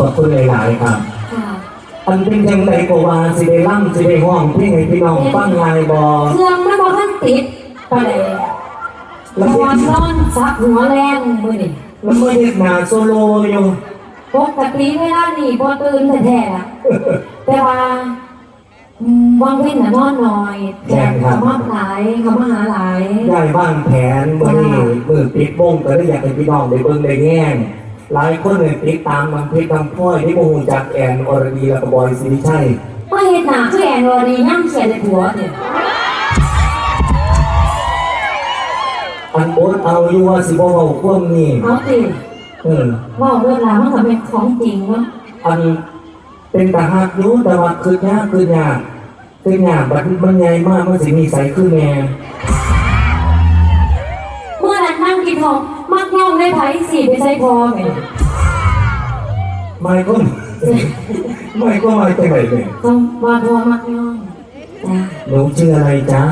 ขอบคุณหลายๆครับ ค่ะอันเป็นจังไดก็ว่าสิได้ร่ำสิได้ห้องเพลงให้พี่น้องฟังไงบ่เครื่องมันบ่ทันติดไปเลยแล้วนเฮ็อนดนอนซักหัวแรงมื้อนี่แล้วเมื่อเฮ็ดหน้าโซโลอยู่ปกติเวลานี่บ่ตื่นแท้ๆล่ะแต่ว่าอืมบางเว้นน่ะนอนน้อยแขกเขามาหลายเขามาหาหลายย้ายบ้านแผนมื้อนี้มื้อปิดวงก็เลยอยากให้พี่น้องได้เบิ่งได้แง่ง หลายคนเนี่ยติดตามน้ำเพชรน้ำพลอยที่บ่ฮู้จักแอนอรดีและก็บอยสิริชัยมาเฮ็ดหน้าคือแอนวอรีย่ำเขียนในหัวเนี่ยอันโอ๊ตเอาอยู่ว่าสิบ่เว้าความนี้เอาติเออเว่าเรื่องราวมันก็เป็นของจริงเนาะอันเป็นตาหักอยู่แต่ว่าคือยากคือยากคือยากบัดมันใหญ่มากมันสิมีใสคือแม่เมื่อ พอมักยองได้ไผสี่ไปใช่พอไงไม่ก็ไม่ก็ไม่ตรงไหนเลยต้องมาพอมักยองจ้า หนูชื่ออะไรจ๊ะ